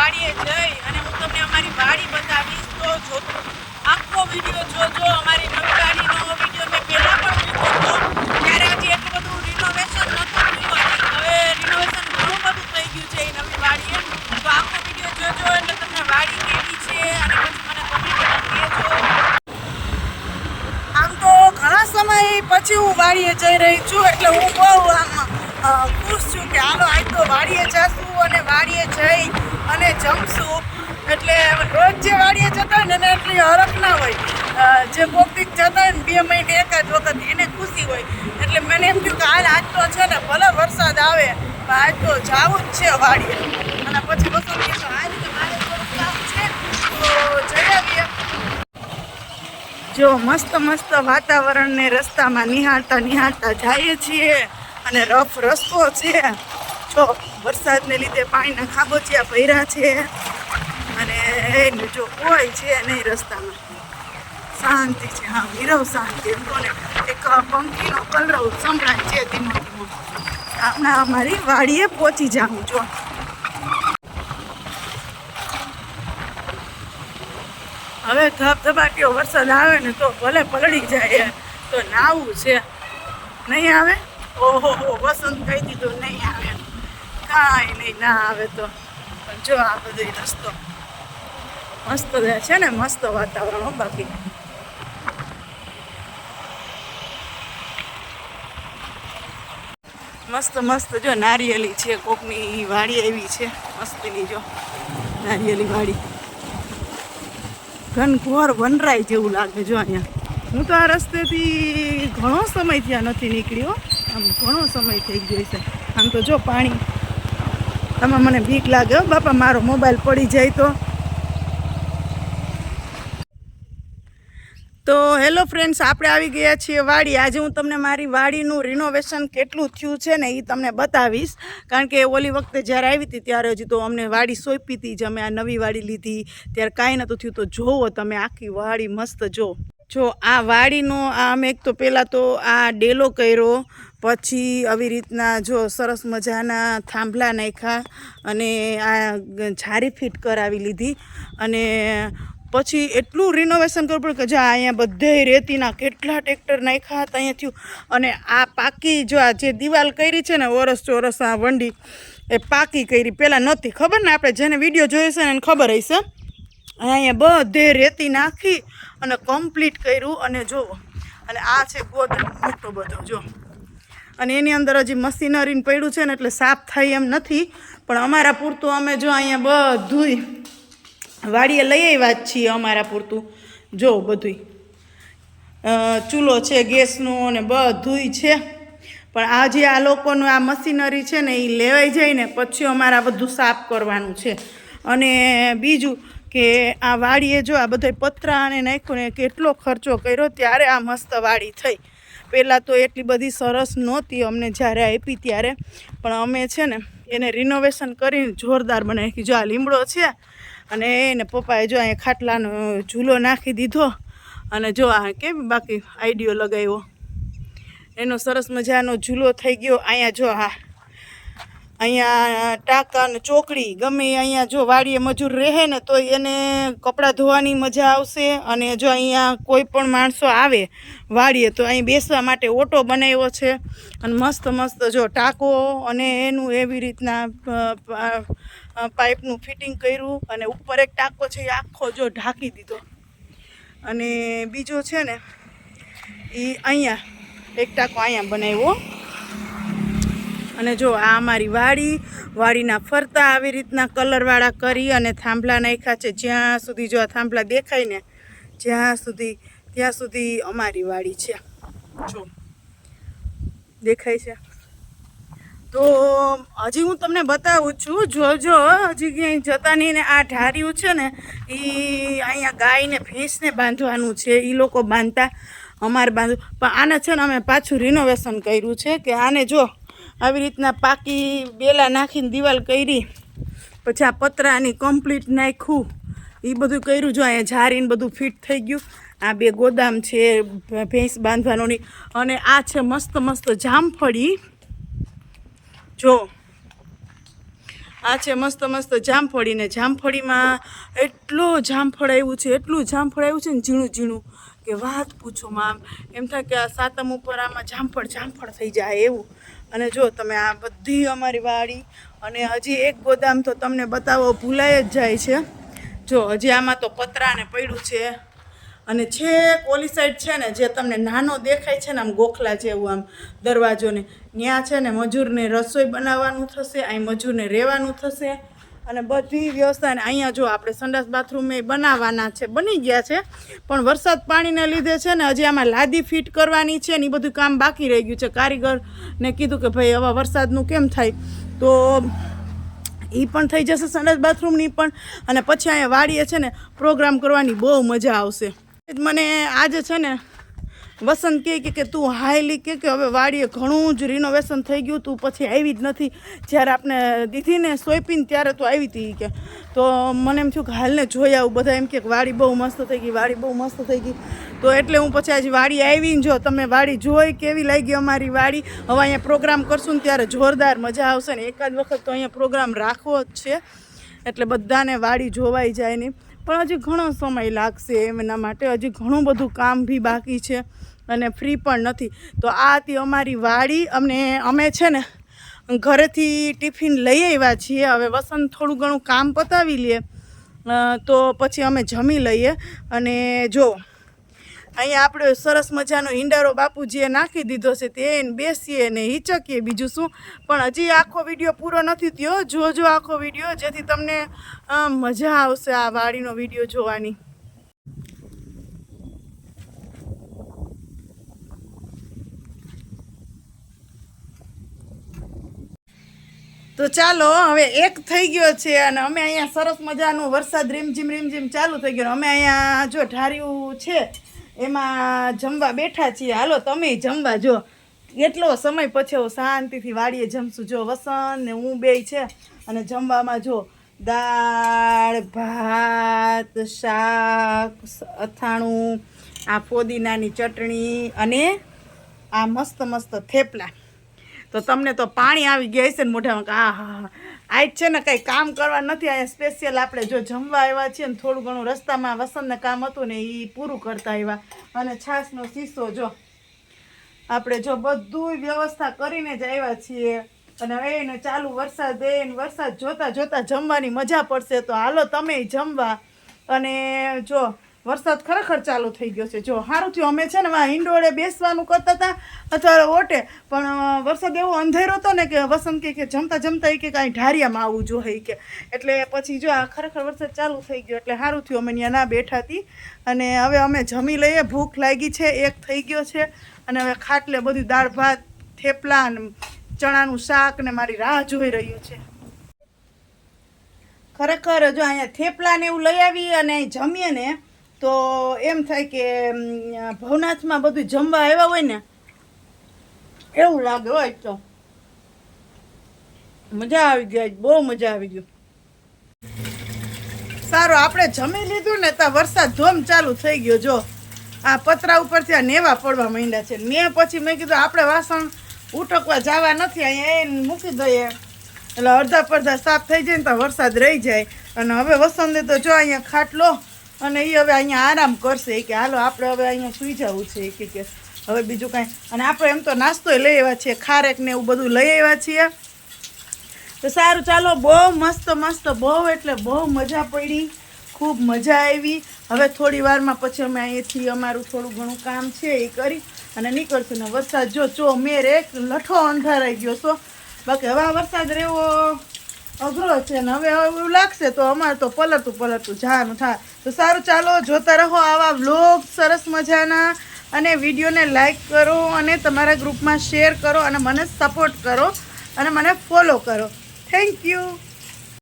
વાડીએ જઈ અને હું તમને અમારી વાડી બતાવીશ. તો જો, આખો વીડિયો જોજો. અમારી નવી વીડિયો મેં પહેલાં પણ મૂક્યો હતો. ત્યારે હજી એટલું બધું રિનોવેશન નહોતું થયું. હવે રિનોવેશન ઘણું બધું થઈ ગયું છે એ નવી વાડીએ. તો આખો વીડિયો જોજો એટલે તમને વાડી કેવી છે અને પછી મને કોમેન્ટમાં કહેજો. આમ તો ઘણા સમય પછી હું વાડીએ જઈ રહી છું, એટલે હું બહુ આમ ખુશ છું કે હાલો, આજ તો વાડીએ જાશું અને વાડીએ જઈ અને જમશું એટલે રોજ જે વાડીએ જતા હોય ને એટલી હરખ ના હોય. જે કોકીક જતા હોય ને બે મહિને એકાદ વખત એને ખુશી હોય. એટલે મને એમ થયું કે હાલ આજ તો છે ને ભલે વરસાદ આવે, પણ આજ તો જવું જ છે વાડીએ. અને પછી બસો કે આજ તો મારે છે. તો જઈ આવીએ. જો મસ્ત મસ્ત વાતાવરણને રસ્તામાં નિહાળતા નિહાળતા જઈએ છીએ અને રફ રસ્તો છે. જો, વરસાદને લીધે પાણીના ખાબોચિયા ભર્યા છે. અને જો કોઈ છે નહીં રસ્તામાં. શાંતિ છે, હા, નીરવ શાંતિ એમ કહો ને એક પંખીનો કલરવ સંભળાય છે ધીમો ધીમો હમણાં અમારી વાડીએ પહોંચી જાઉં, જો. હવે ધબધબાટીઓ વરસાદ આવે ને તો ભલે પલળી જાય તો નાવું છે. નહીં આવે? ઓહો, હો, વસંત કહી દીધું, નહીં આવે. કાંઈ ના, આવે તો. જો આ બધો રસ્તો. મસ્ત છે ને, મસ્ત વાતાવરણ બાકી. મસ્ત મસ્ત, જો નારિયેલી છે, કોકની વાડી એવી છે, મસ્તીની, જો નારિયેલી વાડી. ઘનઘોર વનરાય જેવું લાગે, જો, અહીંયા. હું તો આ રસ્તેથી ઘણો સમય ત્યાં નથી નીકળ્યો. આમ ઘણો સમય થઈ ગયો છે. આમ તો જો, પાણી આમાં મને બીક લાગે બાપા, મારો મોબાઈલ પડી જાય તો. તો હેલો ફ્રેન્ડ્સ, આપણે આવી ગયા છીએ વાડી. આજે હું તમને મારી વાડીનું રિનોવેશન કેટલું થયું છે ને એ તમને બતાવીશ. કારણ કે ઓલી વખતે જ્યારે આવી હતી, ત્યારે હજી તો અમને વાડી સોંપી હતી, જ અમે આ નવી વાડી લીધી. ત્યારે કાંઈ નહોતું થયું. તો જોવો તમે આખી વાડી મસ્ત, જો. જો આ વાડીનો આમ એક તો પહેલાં તો આ ડેલો કર્યો, પછી આવી રીતના જો સરસ મજાના થાંભલા નાખ્યા અને આ જારી ફિટ કરાવી લીધી. અને પછી એટલું રિનોવેશન કરવું પડે કે જો અહીંયા બધે રેતીના કેટલા ટ્રેક્ટર નાખ્યા હતા, અહીંયા થયું. અને આ પાકી જો આ જે દિવાલ કરી છે ને ઓરસ ચોરસ આ વંડી, એ પાકી કરી. પહેલાં નહોતી ખબર ને, આપણે જેને વીડિયો છે ને એને ખબર હશે. અહીંયા બધે રેતી નાખી અને કમ્પ્લીટ કર્યું. અને જુઓ અને આ છે ગોદન મોટો બધો, જો. અને એની અંદર હજી મશીનરીને પડ્યું છે ને એટલે સાફ થાય એમ નથી. પણ અમારા પૂરતું અમે જો અહીંયા બધું વાડીએ લઈ આવ્યા જ છીએ અમારા પૂરતું. જો બધુંય. ચૂલો છે, ગેસનો અને બધુંય છે. પણ આ જે આ લોકોનું આ મશીનરી છે ને એ લેવાઈ જાય ને પછી અમારા બધું સાફ કરવાનું છે. અને બીજું કે આ વાડીએ જો આ બધા પતરા અને નાખ્યું ને કેટલો ખર્ચો કર્યો, ત્યારે આ મસ્ત વાડી થઈ. પહેલાં તો એટલી બધી સરસ નહોતી અમને જ્યારે આપી ત્યારે, પણ અમે છે ને એને રિનોવેશન કરીને જોરદાર બનાવી જો આ લીમડો છે, અને એને પપ્પાએ જો અહીંયા ખાટલાનો ઝૂલો નાખી દીધો, અને જો આ કેમ બાકી આઈડિયો લગાવ્યો. એનો સરસ મજાનો ઝૂલો થઈ ગયો. અહીંયા જો હા અહીંયા ટાંકા અને ચોકડી ગમે અહીંયા જો વાડીએ મજૂર રહે ને તો એને કપડાં ધોવાની મજા આવશે અને જો અહીંયા કોઈ પણ માણસો આવે વાડીએ તો અહીં બેસવા માટે ઓટો બનાવ્યો છે અને મસ્ત મસ્ત જો ટાંકો અને એનું એવી રીતના પાઇપનું ફિટિંગ કર્યું અને ઉપર એક ટાંકો છે એ આખો જો ઢાંકી દીધો. અને બીજો છે ને એ અહીંયા એક ટાંકો અહીંયા બનાવ્યો. અને જો આ અમારી વાડી, વાડીના ફરતા આવી રીતના કલરવાળા કરી અને થાંભલા નાખ્યા છે. જ્યાં સુધી જો આ થાંભલા દેખાય ને, જ્યાં સુધી, ત્યાં સુધી અમારી વાડી છે. જો, દેખાય છે. તો હજી હું તમને બતાવું છું જોજો હજી ક્યાંય જતા નહીં ને, આ ઢાર્યું છે ને એ અહીંયા ગાયને, ભેંસને બાંધવાનું છે. એ લોકો બાંધતા, અમારે બાંધવું. પણ આને છે ને અમે પાછું રિનોવેશન કર્યું છે કે આને જો આવી રીતના પાકી બેલા નાખીને દિવાલ કરી, પછી આ પતરાની કમ્પ્લીટ નાખ્યું. એ બધું કર્યું જો અહીંયા ઝારીને બધું ફિટ થઈ ગયું. આ બે ગોદામ છે ભેંસ બાંધવાનોની. અને આ છે મસ્ત મસ્ત જામફળી. જો. આ છે મસ્ત મસ્ત જામફળી ને જામફળીમાં એટલો જામફળ આવ્યું છે, એટલું જામફળ આવ્યું છે ને ઝીણું ઝીણું કે વાત પૂછો માં એમ થાય કે આ સાતમ ઉપર આમાં જામફળ જામફળ થઈ જાય એવું. અને જો તમે આ બધી અમારી વાડી અને હજી એક ગોદામ તો તમને બતાવો ભૂલાઈ જ જાય છે. જો હજી આમાં તો પતરાને પડ્યું છે. અને છેક ઓલી સાઈડ છે ને, જે તમને નાનો દેખાય છે ને, આમ ગોખલા જેવું આમ દરવાજોને ત્યાં છે ને મજૂરને રસોઈ બનાવવાનું થશે અહીં મજૂરને રહેવાનું થશે. અને બધી વ્યવસ્થા અને અહીંયા જો આપણે સંડાસ બાથરૂમ એ બનાવવાના છે, બની ગયા છે. પણ વરસાદ પાણીને લીધે છે ને હજી આમાં લાદી ફિટ કરવાની છે ને એ બધું કામ બાકી રહી ગયું છે. કારીગરને કીધું કે ભાઈ હવે વરસાદનું કેમ થાય? તો એ પણ થઈ જશે સંડાસ બાથરૂમની પણ અને પછી અહીંયા વાડીએ છે ને પ્રોગ્રામ કરવાની બહુ મજા આવશે. મને આજે છે ને વસંત કહે કે તું હાઈલી કે કે હવે વાડીએ ઘણું જ રિનોવેશન થઈ ગયું, તું પછી આવી જ નથી. જ્યારે આપણે દીધીને સોયપીને ત્યારે તું આવી હતી કે. તો મને એમ થયું કે હાલને જોઈ આવું બધા એમ કે વાડી બહુ મસ્ત થઈ ગઈ, વાડી બહુ મસ્ત થઈ ગઈ. તો એટલે હું પછી આજે વાડી આવીને જો તમે વાડી જોઈ કેવી લાગી અમારી વાડી. હવે અહીંયા પ્રોગ્રામ કરશું ને ત્યારે જોરદાર મજા આવશે ને એકાદ વખત તો અહીંયા પ્રોગ્રામ રાખવો જ છે. એટલે બધાને વાડી જોવાઈ જાય નહીં પણ હજી ઘણો સમય લાગશે એમના માટે. હજી ઘણું બધું કામ બી બાકી છે. અને ફ્રી પણ નથી. તો આ હતી અમારી વાડી. અમને, અમે છે ને ઘરેથી ટિફિન લઈ આવ્યા છીએ. હવે વસંત થોડું ઘણું કામ પતાવી લઈએ તો પછી અમે જમી લઈએ. અને જો, અહીંયા આપણે સરસ મજાનો ઈંડારો બાપુજીએ નાખી દીધો છે. તે બેસીએ ને હિચકીએ. બીજું શું? પણ હજી આખો વીડિયો પૂરો નથી થયો. જોજો આખો વીડિયો. જેથી તમને મજા આવશે આ વાડીનો વીડિયો જોવાની. તો ચાલો, હવે એક થઈ ગયો છે અને અમે અહીંયા સરસ મજાનું વરસાદ રીમઝીમ રીમઝીમ ચાલુ થઈ ગયો. અમે અહીંયા જો ઢાર્યું છે, એમાં જમવા બેઠા છીએ. હાલો, તમે જમવા જો. એટલો સમય પછી હું શાંતિથી વાડીએ જમશું. જો વસંત ને હું બે છે અને જમવામાં જો દાળ, ભાત, શાક, અથાણું, આ ફોદીનાની ચટણી અને આ મસ્ત મસ્ત થેપલા. તો તમને તો પાણી આવી ગયા હશે ને મોઢામાં કે આ હા હા. આજ છે ને કંઈ કામ કરવા નથી અહીંયા સ્પેશિયલ આપણે જો જમવા આવ્યા છીએ ને થોડું ઘણું રસ્તામાં વસંતને કામ હતું ને એ પૂરું કરતા આવ્યા. અને છાશનો શીશો જો, આપણે જો બધું વ્યવસ્થા કરીને જ આવ્યા છીએ. અને હવે એને ચાલુ વરસાદ એ વરસાદ જોતાં જોતાં જમવાની મજા પડશે. તો હાલો, તમે જમવા. અને જો વરસાદ ખરેખર ચાલુ થઈ ગયો છે. જો સારું થયું, અમે છે ને ઈંડોળે બેસવાનું કરતા હતા અથવા ઓટે, પણ વરસાદ એવો અંધેરો હતો ને કે વસંત કે જમતા જમતા કે કાંઈ ઢારિયામાં આવવું જોઈએ કે. એટલે પછી જો આ ખરેખર વરસાદ ચાલુ થઈ ગયો, એટલે સારું થયું, અમે ત્યાં ના બેઠા હતી અને હવે અમે જમી લઈએ, ભૂખ લાગી છે, એક થઈ ગયો છે. અને હવે ખાટલે બધું દાળ ભાત, થેપલા અને ચણાનું શાક ને મારી રાહ જોઈ રહ્યું છે. ખરેખર જો અહીંયા થેપલા ને એવું લઈ આવી અને જમીએ ને તો એમ થાય કે ભવનાથમાં બધું જમવા આવ્યા હોય ને, એવું લાગે હોય તો. મજા આવી ગઈ બહુ મજા આવી ગઈ. સારું, આપણે જમી લીધું ને ત્યાં વરસાદ ધોમ ચાલુ થઈ ગયો, જો. આ પતરા ઉપરથી આ નેવા પડવા માંડ્યા છે. મેં પછી મેં કીધું, આપણે વાસણ ઉટકવા જવા નથી, અહીંયા એને મૂકી દઈએ. એટલે અડધા પડધા સાફ થઈ જાય ને તો વરસાદ રહી જાય. અને હવે વસંતે તો જો અહીંયા ખાટલો અને એ હવે અહીંયા આરામ કરશે કે હાલો, આપણે હવે અહીંયા સૂઈ જવું છે. કે કે હવે બીજું કાંઈ. અને આપણે એમ તો નાસ્તોય લઈ આવ્યા છીએ, ખારેક ને એવું બધું લઈ આવ્યા છીએ. તો સારું, ચાલો, બહુ મસ્ત મસ્ત, બહુ એટલે બહુ મજા પડી. ખૂબ મજા આવી. હવે થોડી વારમાં પછી અમે અહીંયાથી અમારું થોડું ઘણું કામ છે એ કરી અને નીકળશું. ને વરસાદ જો ચો એક લઠો અંધારાઈ ગયો છો. બાકી હવે વરસાદ રહેવો અઘરો છે ને હવે એવું લાગશે તો અમારે તો પલટું પલટું જવાનું થાય. તો સારું ચાલો, જોતા રહો આવા વ્લોગ સરસ મજાના. અને વિડીયોને લાઈક કરો અને તમારા ગ્રુપમાં શેર કરો અને મને સપોર્ટ કરો અને મને ફોલો કરો. Thank you